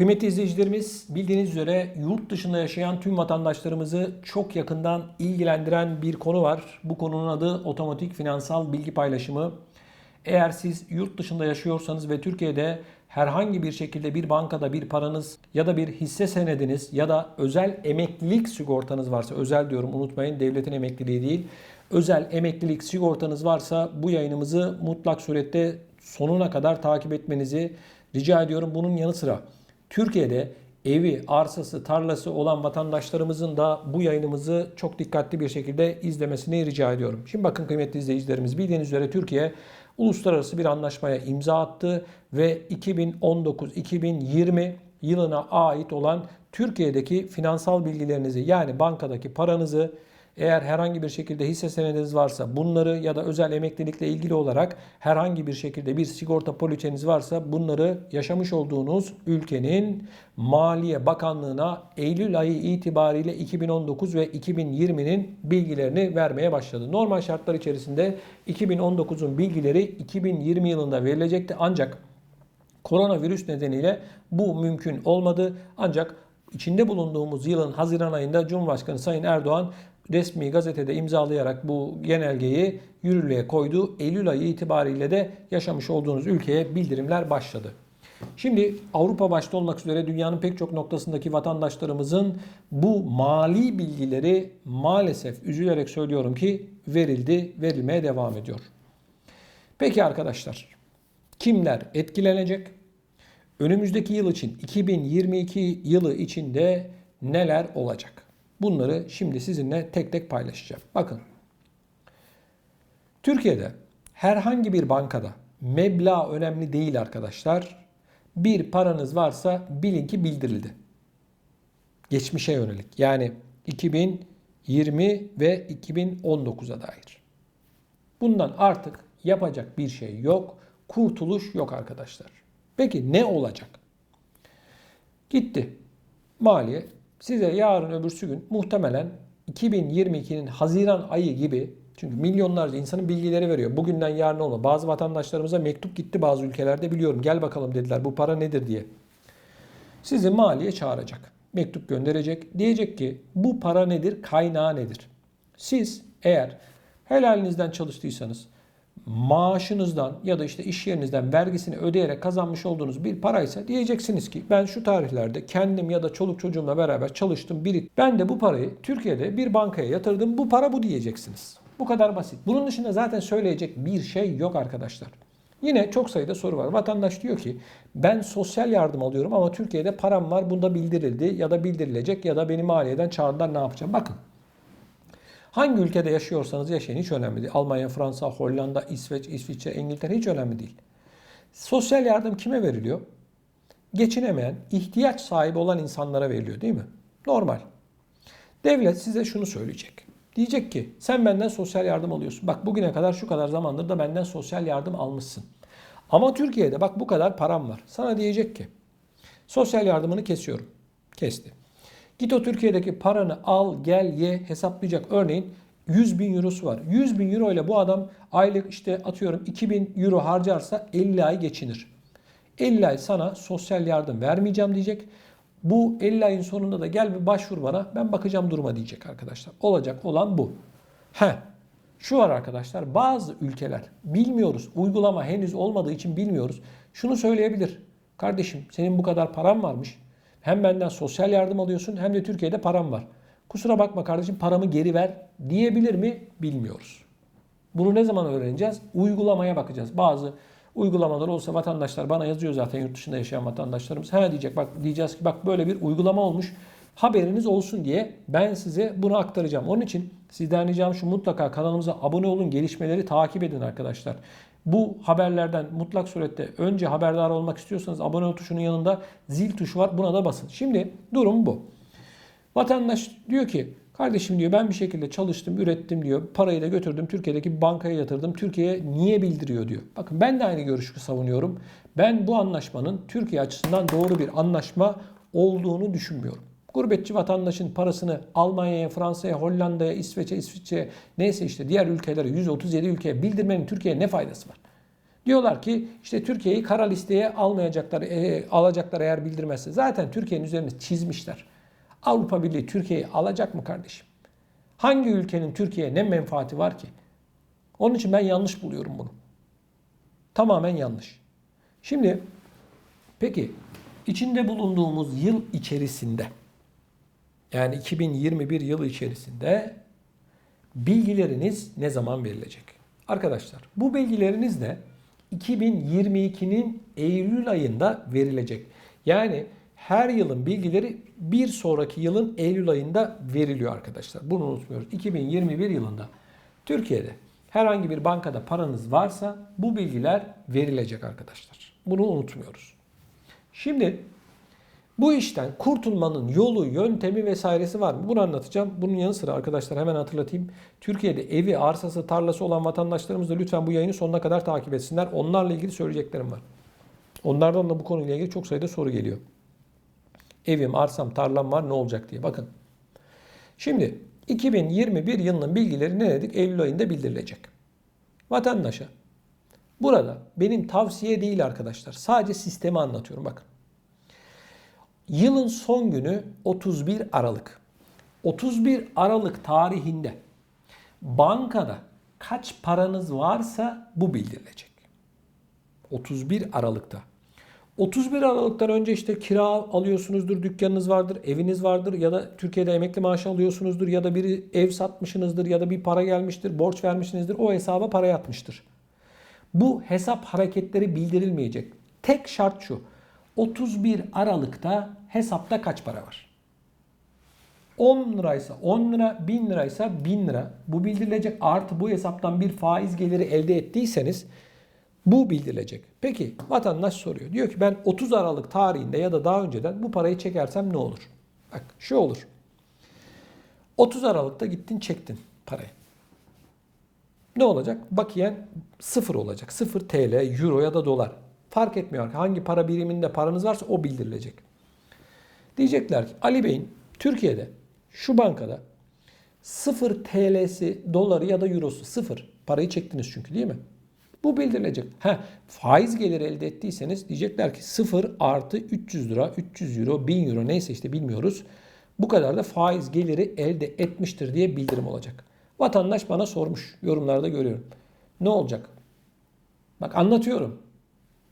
Kıymetli izleyicilerimiz bildiğiniz üzere yurt dışında yaşayan tüm vatandaşlarımızı çok yakından ilgilendiren bir konu var. Bu konunun adı otomatik finansal bilgi paylaşımı. Eğer siz yurt dışında yaşıyorsanız ve Türkiye'de herhangi bir şekilde bir bankada bir paranız ya da bir hisse senediniz ya da özel emeklilik sigortanız varsa özel diyorum unutmayın devletin emekliliği değil. Özel emeklilik sigortanız varsa bu yayınımızı mutlak surette sonuna kadar takip etmenizi rica ediyorum. Bunun yanı sıra Türkiye'de evi, arsası, tarlası olan vatandaşlarımızın da bu yayınımızı çok dikkatli bir şekilde izlemesini rica ediyorum. Şimdi bakın kıymetli izleyicilerimiz bildiğiniz üzere Türkiye uluslararası bir anlaşmaya imza attı ve 2019-2020 yılına ait olan Türkiye'deki finansal bilgilerinizi yani bankadaki paranızı eğer herhangi bir şekilde hisse senediniz varsa bunları ya da özel emeklilikle ilgili olarak herhangi bir şekilde bir sigorta poliçeniz varsa bunları yaşamış olduğunuz ülkenin Maliye Bakanlığı'na Eylül ayı itibariyle 2019 ve 2020'nin bilgilerini vermeye başladı. Normal şartlar içerisinde 2019'un bilgileri 2020 yılında verilecekti ancak koronavirüs nedeniyle bu mümkün olmadı. Ancak içinde bulunduğumuz yılın Haziran ayında Cumhurbaşkanı Sayın Erdoğan resmi gazetede imzalayarak bu genelgeyi yürürlüğe koydu. Eylül ayı itibariyle de yaşamış olduğunuz ülkeye bildirimler başladı. Şimdi Avrupa başta olmak üzere dünyanın pek çok noktasındaki vatandaşlarımızın bu mali bilgileri maalesef üzülerek söylüyorum ki verildi, verilmeye devam ediyor. Peki arkadaşlar, kimler etkilenecek? Önümüzdeki yıl için 2022 yılı içinde neler olacak? Bunları şimdi sizinle tek tek paylaşacağım. Bakın. Türkiye'de herhangi bir bankada meblağ önemli değil arkadaşlar. Bir paranız varsa bilin ki bildirildi. Geçmişe yönelik. Yani 2020 ve 2019'a dair. Bundan artık yapacak bir şey yok. Kurtuluş yok arkadaşlar. Peki ne olacak? Gitti. Maliye size yarın öbürsü gün muhtemelen 2022'nin Haziran ayı gibi çünkü milyonlarca insanın bilgileri veriyor. Bugünden yarın olma. Bazı vatandaşlarımıza mektup gitti bazı ülkelerde biliyorum. Gel bakalım dediler bu para nedir diye. Sizi maliye çağıracak. Mektup gönderecek. Diyecek ki bu para nedir? Kaynağı nedir? Siz eğer helalinizden çalıştıysanız maaşınızdan ya da işte iş yerinizden vergisini ödeyerek kazanmış olduğunuz bir paraysa diyeceksiniz ki ben şu tarihlerde kendim ya da çoluk çocuğumla beraber çalıştım biri ben de bu parayı Türkiye'de bir bankaya yatırdım bu para bu diyeceksiniz. Bu kadar basit. Bunun dışında zaten söyleyecek bir şey yok arkadaşlar. Yine çok sayıda soru var. Vatandaş diyor ki ben sosyal yardım alıyorum ama Türkiye'de param var bunda bildirildi ya da bildirilecek ya da beni maliyeden çağırdılar ne yapacağım? Bakın Hangi ülkede yaşıyorsanız yaşayın hiç önemli değil. Almanya, Fransa, Hollanda, İsveç, İsviçre, İngiltere hiç önemli değil. Sosyal yardım kime veriliyor? Geçinemeyen, ihtiyaç sahibi olan insanlara veriliyor değil mi? Normal. Devlet size şunu söyleyecek. Diyecek ki sen benden sosyal yardım alıyorsun. Bak bugüne kadar şu kadar zamandır da benden sosyal yardım almışsın. Ama Türkiye'de bak bu kadar param var. Sana diyecek ki sosyal yardımını kesiyorum. Kesti. Git o Türkiye'deki paranı al gel ye hesaplayacak. Örneğin 100 bin eurosu var. 100 bin euro ile bu adam aylık işte atıyorum 2000 euro harcarsa 50 ay geçinir. 50 ay sana sosyal yardım vermeyeceğim diyecek. Bu 50 ayın sonunda da gel bir başvur bana ben bakacağım duruma diyecek arkadaşlar. Olacak olan bu. He. Şu var arkadaşlar bazı ülkeler bilmiyoruz uygulama henüz olmadığı için bilmiyoruz. Şunu söyleyebilir. Kardeşim senin bu kadar paran varmış. Hem benden sosyal yardım alıyorsun hem de Türkiye'de param var. Kusura bakma kardeşim paramı geri ver diyebilir mi bilmiyoruz. Bunu ne zaman öğreneceğiz? Uygulamaya bakacağız. Bazı uygulamalar olsa vatandaşlar bana yazıyor zaten yurt dışında yaşayan vatandaşlarımız. He diyecek bak diyeceğiz ki bak böyle bir uygulama olmuş. Haberiniz olsun diye ben size bunu aktaracağım. Onun için sizden ricam şu mutlaka kanalımıza abone olun, gelişmeleri takip edin arkadaşlar. Bu haberlerden mutlak surette önce haberdar olmak istiyorsanız abone ol tuşunun yanında zil tuşu var. Buna da basın. Şimdi durum bu. Vatandaş diyor ki kardeşim diyor ben bir şekilde çalıştım, ürettim diyor. Parayı da götürdüm Türkiye'deki bir bankaya yatırdım. Türkiye niye bildiriyor diyor. Bakın ben de aynı görüşü savunuyorum. Ben bu anlaşmanın Türkiye açısından doğru bir anlaşma olduğunu düşünmüyorum. Gurbetçi vatandaşın parasını Almanya'ya, Fransa'ya, Hollanda'ya, İsveç'e, İsviçre'ye neyse işte diğer ülkelere 137 ülkeye bildirmenin Türkiye'ye ne faydası var? Diyorlar ki işte Türkiye'yi kara listeye almayacaklar, e, alacaklar eğer bildirmezse. Zaten Türkiye'nin üzerine çizmişler. Avrupa Birliği Türkiye'yi alacak mı kardeşim? Hangi ülkenin Türkiye'ye ne menfaati var ki? Onun için ben yanlış buluyorum bunu. Tamamen yanlış. Şimdi peki içinde bulunduğumuz yıl içerisinde yani 2021 yılı içerisinde bilgileriniz ne zaman verilecek? Arkadaşlar bu bilgileriniz de 2022'nin Eylül ayında verilecek. Yani her yılın bilgileri bir sonraki yılın Eylül ayında veriliyor arkadaşlar. Bunu unutmuyoruz. 2021 yılında Türkiye'de herhangi bir bankada paranız varsa bu bilgiler verilecek arkadaşlar. Bunu unutmuyoruz. Şimdi bu işten kurtulmanın yolu, yöntemi vesairesi var mı? Bunu anlatacağım. Bunun yanı sıra arkadaşlar hemen hatırlatayım. Türkiye'de evi, arsası, tarlası olan vatandaşlarımız da lütfen bu yayını sonuna kadar takip etsinler. Onlarla ilgili söyleyeceklerim var. Onlardan da bu konuyla ilgili çok sayıda soru geliyor. Evim, arsam, tarlam var ne olacak diye. Bakın. Şimdi 2021 yılının bilgileri ne dedik? Eylül ayında bildirilecek. Vatandaşa. Burada benim tavsiye değil arkadaşlar. Sadece sistemi anlatıyorum. Bakın. Yılın son günü 31 Aralık. 31 Aralık tarihinde bankada kaç paranız varsa bu bildirilecek. 31 Aralık'ta. 31 Aralık'tan önce işte kira alıyorsunuzdur, dükkanınız vardır, eviniz vardır ya da Türkiye'de emekli maaşı alıyorsunuzdur ya da bir ev satmışsınızdır ya da bir para gelmiştir, borç vermişsinizdir. O hesaba para yatmıştır. Bu hesap hareketleri bildirilmeyecek. Tek şart şu. 31 Aralık'ta hesapta kaç para var? 10 liraysa 10 lira, 1000 liraysa 1000 lira. Bu bildirilecek. Artı bu hesaptan bir faiz geliri elde ettiyseniz bu bildirilecek. Peki vatandaş soruyor. Diyor ki ben 30 Aralık tarihinde ya da daha önceden bu parayı çekersem ne olur? Bak şu olur. 30 Aralık'ta gittin çektin parayı. Ne olacak? Bakiyen sıfır olacak. Sıfır TL, euro ya da dolar. Fark etmiyor. Hangi para biriminde paranız varsa o bildirilecek. Diyecekler ki Ali Bey'in Türkiye'de şu bankada sıfır TL'si, doları ya da eurosu sıfır. Parayı çektiniz çünkü değil mi? Bu bildirilecek. Ha, faiz geliri elde ettiyseniz diyecekler ki 0 artı 300 lira, 300 euro, 1000 euro neyse işte bilmiyoruz. Bu kadar da faiz geliri elde etmiştir diye bildirim olacak. Vatandaş bana sormuş. Yorumlarda görüyorum. Ne olacak? Bak anlatıyorum.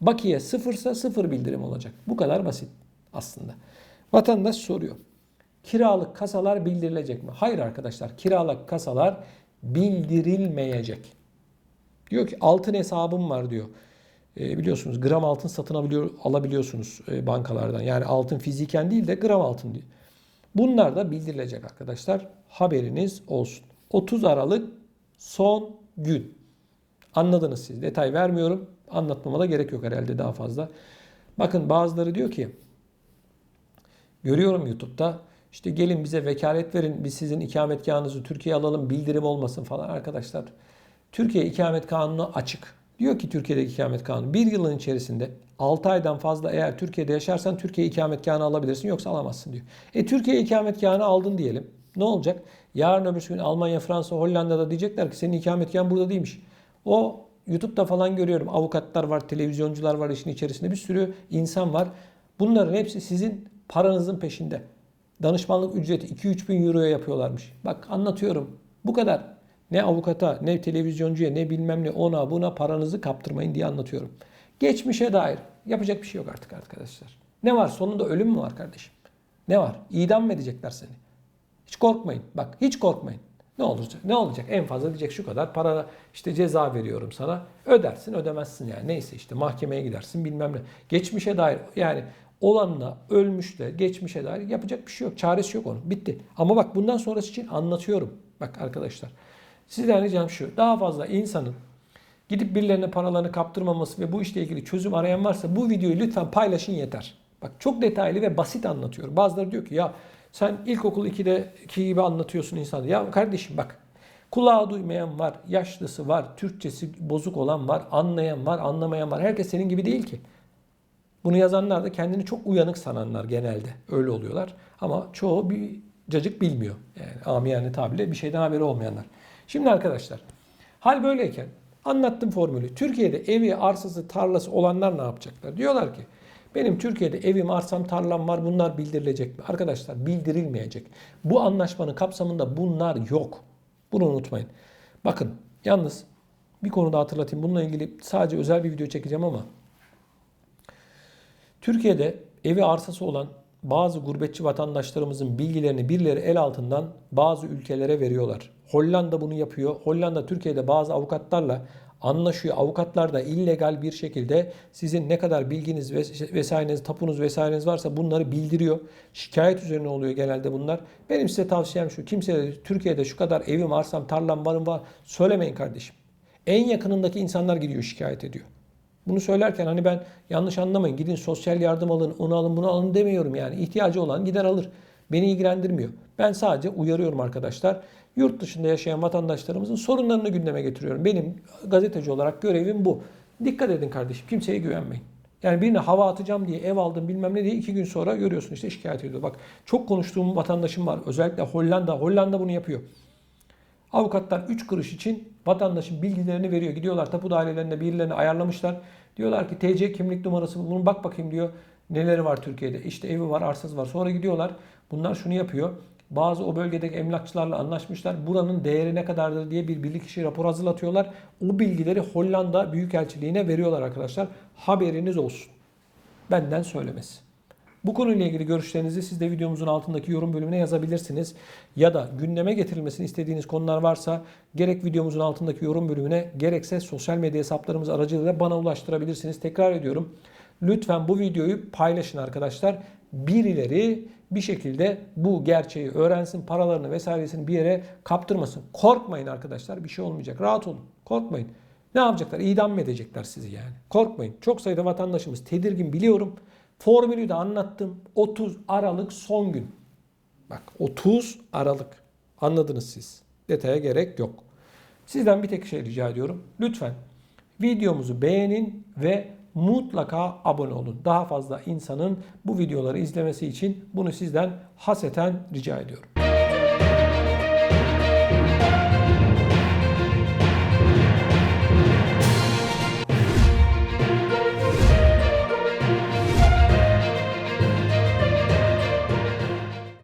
Bakiye sıfırsa sıfır bildirim olacak. Bu kadar basit aslında. Vatandaş soruyor. Kiralık kasalar bildirilecek mi? Hayır arkadaşlar. Kiralık kasalar bildirilmeyecek. Diyor ki altın hesabım var diyor. E, biliyorsunuz gram altın satın alabiliyor, alabiliyorsunuz e, bankalardan. Yani altın fiziken değil de gram altın diyor. Bunlar da bildirilecek arkadaşlar. Haberiniz olsun. 30 Aralık son gün. Anladınız siz. Detay vermiyorum. Anlatmama da gerek yok herhalde daha fazla. Bakın bazıları diyor ki görüyorum YouTube'da işte gelin bize vekalet verin biz sizin ikametgahınızı Türkiye'ye alalım bildirim olmasın falan arkadaşlar. Türkiye ikamet kanunu açık. Diyor ki Türkiye'deki ikamet kanunu bir yılın içerisinde 6 aydan fazla eğer Türkiye'de yaşarsan Türkiye ikametgahını alabilirsin yoksa alamazsın diyor. E Türkiye ikametgahını aldın diyelim. Ne olacak? Yarın öbür gün Almanya, Fransa, Hollanda'da diyecekler ki senin ikametgahın burada değilmiş. O YouTube'da falan görüyorum. Avukatlar var, televizyoncular var işin içerisinde. Bir sürü insan var. Bunların hepsi sizin paranızın peşinde. Danışmanlık ücreti 2-3 bin euroya yapıyorlarmış. Bak anlatıyorum. Bu kadar. Ne avukata, ne televizyoncuya, ne bilmem ne ona buna paranızı kaptırmayın diye anlatıyorum. Geçmişe dair yapacak bir şey yok artık arkadaşlar. Ne var? Sonunda ölüm mü var kardeşim? Ne var? İdam mı edecekler seni? Hiç korkmayın. Bak hiç korkmayın. Ne olacak? Ne olacak? En fazla diyecek şu kadar para işte ceza veriyorum sana. Ödersin ödemezsin yani. Neyse işte mahkemeye gidersin bilmem ne. Geçmişe dair yani olanla ölmüşle geçmişe dair yapacak bir şey yok. Çaresi yok onun. Bitti. Ama bak bundan sonrası için anlatıyorum. Bak arkadaşlar. Sizden ricam şu. Daha fazla insanın gidip birilerine paralarını kaptırmaması ve bu işle ilgili çözüm arayan varsa bu videoyu lütfen paylaşın yeter. Bak çok detaylı ve basit anlatıyorum. Bazıları diyor ki ya sen ilkokul 2'deki gibi anlatıyorsun insanı. Ya kardeşim bak kulağı duymayan var, yaşlısı var, Türkçesi bozuk olan var, anlayan var, anlamayan var. Herkes senin gibi değil ki. Bunu yazanlar da kendini çok uyanık sananlar genelde. Öyle oluyorlar. Ama çoğu bir cacık bilmiyor. Yani amiyane tabirle bir şeyden haberi olmayanlar. Şimdi arkadaşlar hal böyleyken Anlattım formülü. Türkiye'de evi, arsası, tarlası olanlar ne yapacaklar? Diyorlar ki benim Türkiye'de evim, arsam, tarlam var bunlar bildirilecek mi? Arkadaşlar bildirilmeyecek. Bu anlaşmanın kapsamında bunlar yok. Bunu unutmayın. Bakın yalnız bir konuda hatırlatayım. Bununla ilgili sadece özel bir video çekeceğim ama Türkiye'de evi arsası olan bazı gurbetçi vatandaşlarımızın bilgilerini birileri el altından bazı ülkelere veriyorlar. Hollanda bunu yapıyor. Hollanda Türkiye'de bazı avukatlarla anlaşıyor. Avukatlar da illegal bir şekilde sizin ne kadar bilginiz ves- vesaireniz, tapunuz vesaireniz varsa bunları bildiriyor. Şikayet üzerine oluyor genelde bunlar. Benim size tavsiyem şu. Kimseye Türkiye'de şu kadar evim, arsam, tarlam, varım var söylemeyin kardeşim. En yakınındaki insanlar gidiyor şikayet ediyor. Bunu söylerken hani ben yanlış anlamayın. Gidin sosyal yardım alın, onu alın, bunu alın demiyorum yani. İhtiyacı olan gider alır. Beni ilgilendirmiyor. Ben sadece uyarıyorum arkadaşlar. Yurt dışında yaşayan vatandaşlarımızın sorunlarını gündeme getiriyorum. Benim gazeteci olarak görevim bu. Dikkat edin kardeşim. Kimseye güvenmeyin. Yani birine hava atacağım diye ev aldım bilmem ne diye iki gün sonra görüyorsun işte şikayet ediyor. Bak çok konuştuğum vatandaşım var. Özellikle Hollanda. Hollanda bunu yapıyor. Avukatlar 3 kuruş için vatandaşın bilgilerini veriyor. Gidiyorlar tapu dairelerinde birilerini ayarlamışlar. Diyorlar ki TC kimlik numarası bunu bak bakayım diyor. Neleri var Türkiye'de? İşte evi var, arsası var. Sonra gidiyorlar. Bunlar şunu yapıyor. Bazı o bölgedeki emlakçılarla anlaşmışlar. Buranın değeri ne kadardır diye bir bilirkişi rapor hazırlatıyorlar. O bilgileri Hollanda Büyükelçiliğine veriyorlar arkadaşlar. Haberiniz olsun. Benden söylemesi. Bu konuyla ilgili görüşlerinizi siz de videomuzun altındaki yorum bölümüne yazabilirsiniz. Ya da gündeme getirilmesini istediğiniz konular varsa gerek videomuzun altındaki yorum bölümüne gerekse sosyal medya hesaplarımız aracılığıyla bana ulaştırabilirsiniz. Tekrar ediyorum. Lütfen bu videoyu paylaşın arkadaşlar. Birileri bir şekilde bu gerçeği öğrensin, paralarını vesairesini bir yere kaptırmasın. Korkmayın arkadaşlar bir şey olmayacak. Rahat olun. Korkmayın. Ne yapacaklar? İdam mı edecekler sizi yani? Korkmayın. Çok sayıda vatandaşımız tedirgin biliyorum. Formülü de anlattım. 30 Aralık son gün. Bak 30 Aralık. Anladınız siz. Detaya gerek yok. Sizden bir tek şey rica ediyorum. Lütfen videomuzu beğenin ve mutlaka abone olun. Daha fazla insanın bu videoları izlemesi için bunu sizden haseten rica ediyorum.